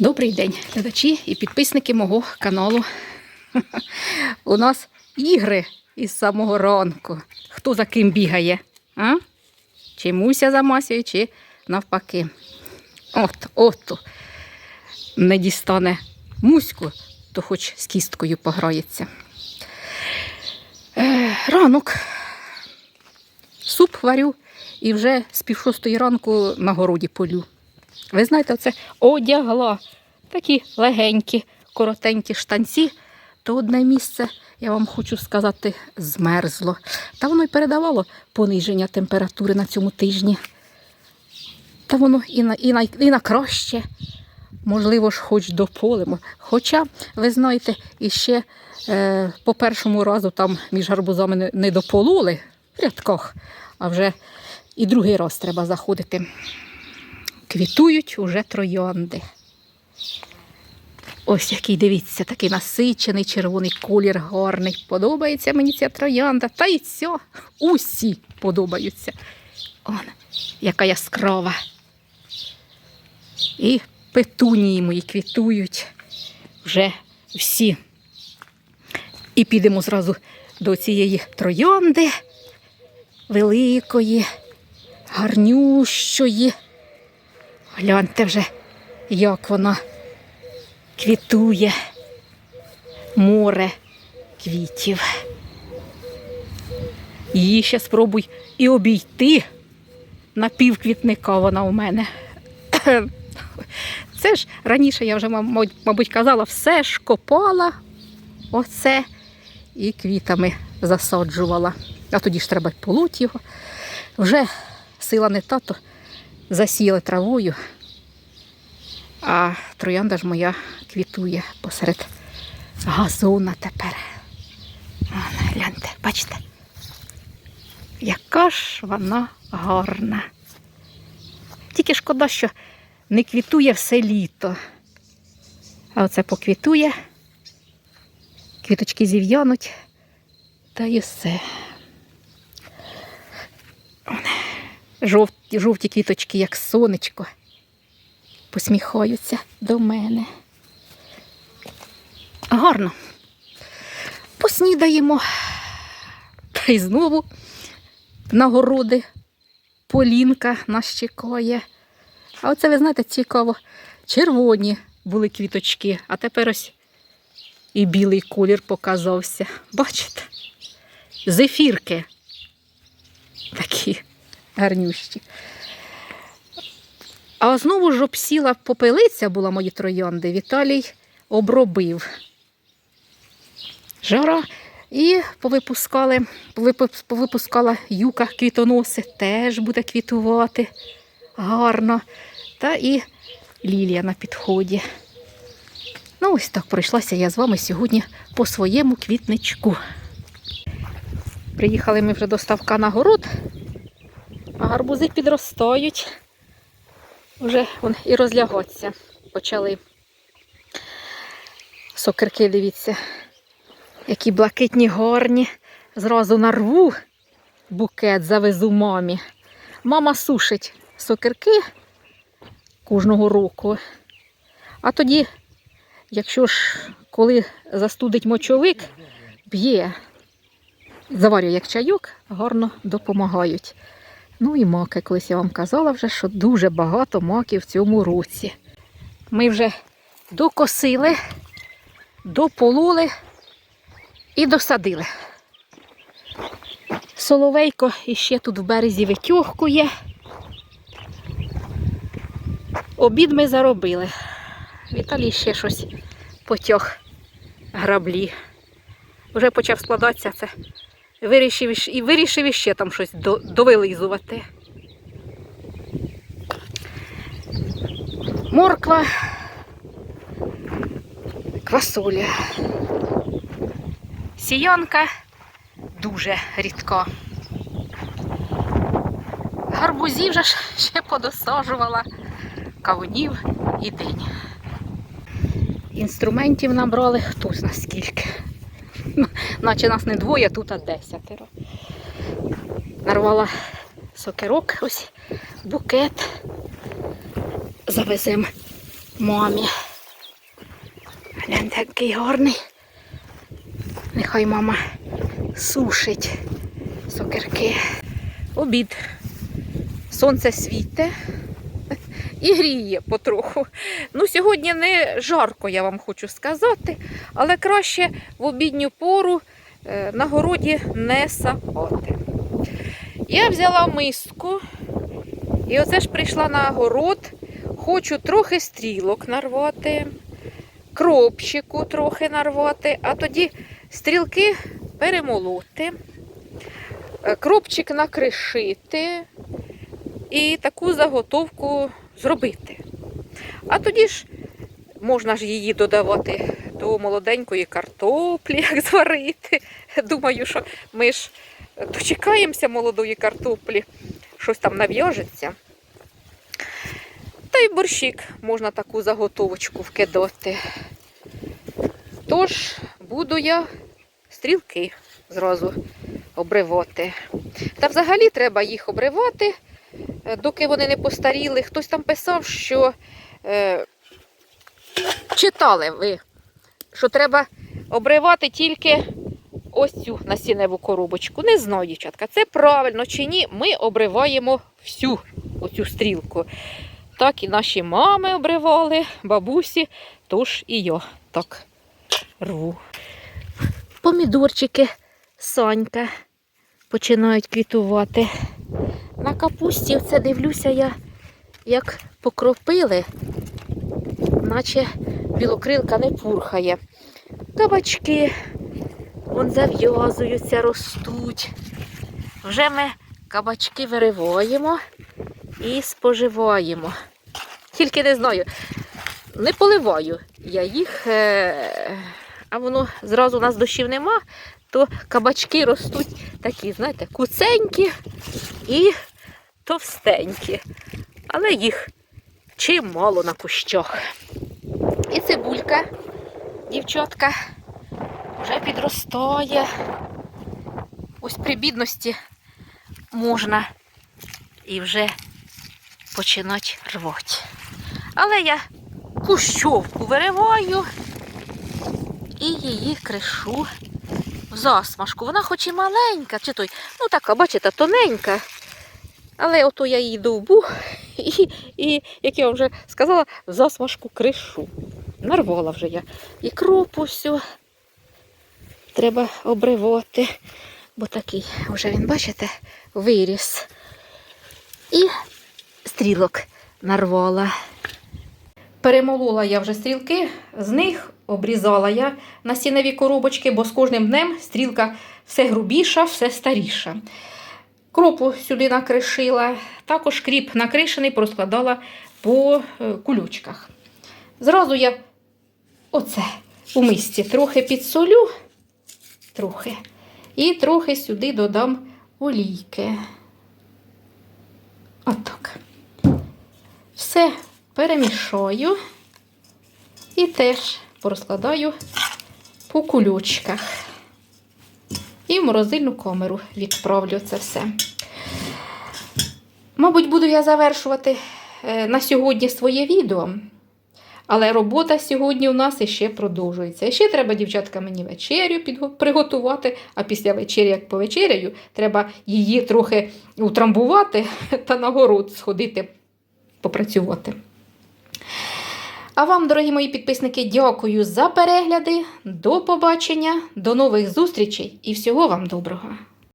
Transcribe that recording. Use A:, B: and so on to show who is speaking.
A: Добрий день, глядачі і підписники мого каналу. У нас ігри із самого ранку. Хто за ким бігає? А? Чи Муся за Масею, чи навпаки. От, от. Не дістане Муську, то хоч з кісткою пограється. Е, ранок. Суп варю і вже з пів шостої ранку на городі полю. Ви знаєте, оце одягла такі легенькі, коротенькі штанці, то одне місце, я вам хочу сказати, змерзло. Та воно й передавало пониження температури на цьому тижні. Та воно і на, і на, і на краще. Можливо ж, хоч дополимо. Хоча, ви знаєте, іще е, по першому разу там між гарбузами не, не допололи в рядках, а вже і другий раз треба заходити. Квітують уже троянди. Ось який, дивіться, такий насичений червоний колір гарний. Подобається мені ця троянда. Та й все, усі подобаються. Он, яка яскрава. І петунії мої квітують вже всі. І підемо зразу до цієї троянди великої, гарнющої. Гляньте вже, як вона квітує море квітів. Її ще спробуй і обійти на півквітника вона у мене. Це ж раніше я вже, мабуть, казала, все ж копала оце і квітами засаджувала. А тоді ж треба й полоть його. Вже сила не та, то засіяли травою, а троянда ж моя квітує посеред газона тепер. Гляньте, бачите, яка ж вона гарна. Тільки шкода, що не квітує все літо. А оце поквітує, квіточки зів'януть, та й все. Жовті, жовті квіточки, як сонечко, посміхаються до мене. Гарно. Поснідаємо. Та й знову на городи Полінка нас чекає. А оце, ви знаєте, цікаво, червоні були квіточки, а тепер ось і білий колір показався. Бачите? Зефірки. Такі гарнющі. А знову ж обсіла попелиця була мої троянди. Віталій обробив. Жара. І повипускали, повипускала юка квітоноси, теж буде квітувати гарно. Та і лілія на підході. Ну, ось так пройшлася я з вами сьогодні по своєму квітничку. Приїхали ми вже до ставка на город, а гарбузи підростають. Вже вон, і розлягаться почали. Сокирки, дивіться, які блакитні гарні. Зразу нарву букет завезу мамі. Мама сушить сокирки кожного року. А тоді, якщо ж коли застудить мочовик, б'є, заварює як чайок, гарно допомагають. Ну і маки, колись я вам казала вже, що дуже багато маків в цьому році. Ми вже докосили, допололи і досадили. Соловейко іще тут в березі витюхкує. Обід ми заробили. Віталій ще щось потяг граблі. Вже почав складатися це. Вирішив, і вирішив іще там щось до- довилизувати. Морква, квасоля. Сіянка дуже рідка. Гарбузів же ще подосаджувала, кавунів і день. Інструментів набрали хто зна скільки. Наче нас не двоє, тут а десятеро. Нарвала сокирок, ось букет. Завеземо мамі. Гляньте, який гарний. Нехай мама сушить сокирки. Обід. Сонце світе і гріє потроху. Ну, сьогодні не жарко, я вам хочу сказати, але краще в обідню пору е, на городі не сапати. Я взяла миску і оце ж прийшла на город. Хочу трохи стрілок нарвати, кропчику трохи нарвати, а тоді стрілки перемолоти, е, кропчик накришити і таку заготовку зробити. А тоді ж можна ж її додавати до молоденької картоплі, як зварити. Думаю, що ми ж дочекаємося молодої картоплі, щось там нав'яжеться. Та й борщик можна таку заготовочку вкидати. Тож буду я стрілки зразу обривати. Та взагалі треба їх обривати, доки вони не постаріли. Хтось там писав, що е, читали ви, що треба обривати тільки ось цю насінневу коробочку. Не знаю, дівчатка, це правильно чи ні. Ми обриваємо всю оцю стрілку. Так і наші мами обривали, бабусі, тож і я так рву. Помідорчики Санька починають квітувати. Капусті оце дивлюся я, як покропили, наче білокрилка не пурхає. Кабачки вон зав'язуються, ростуть. Вже ми кабачки вириваємо і споживаємо. Тільки не знаю, не поливаю я їх, е, а воно зразу у нас дощів нема, то кабачки ростуть такі, знаєте, куценькі і товстенькі. Але їх чимало на кущах. І цибулька, дівчатка, вже підростає. Ось при бідності можна і вже починати рвати. Але я кущовку вириваю і її кришу в засмажку. Вона хоч і маленька, чи той, ну така, бачите, тоненька. Але ото я її довбу і, і, як я вже сказала, засмажку кришу. Нарвала вже я і кропу всю. Треба обривати, бо такий вже він, бачите, виріс. І стрілок нарвала. Перемолола я вже стрілки, з них обрізала я насінневі коробочки, бо з кожним днем стрілка все грубіша, все старіша. Кропу сюди накришила, також кріп накришений, розкладала по е, кулючках. Зразу я оце у мисці трохи підсолю, трохи, і трохи сюди додам олійки. Отак. Все перемішаю і теж порозкладаю по кулючках. І в морозильну камеру відправлю це все. Мабуть, буду я завершувати е, на сьогодні своє відео. Але робота сьогодні у нас іще продовжується. І ще треба, дівчатка, мені вечерю приготувати, а після вечері, як повечеряю, треба її трохи утрамбувати та на город сходити попрацювати. А вам, дорогі мої підписники, дякую за перегляди. До побачення, до нових зустрічей і всього вам доброго!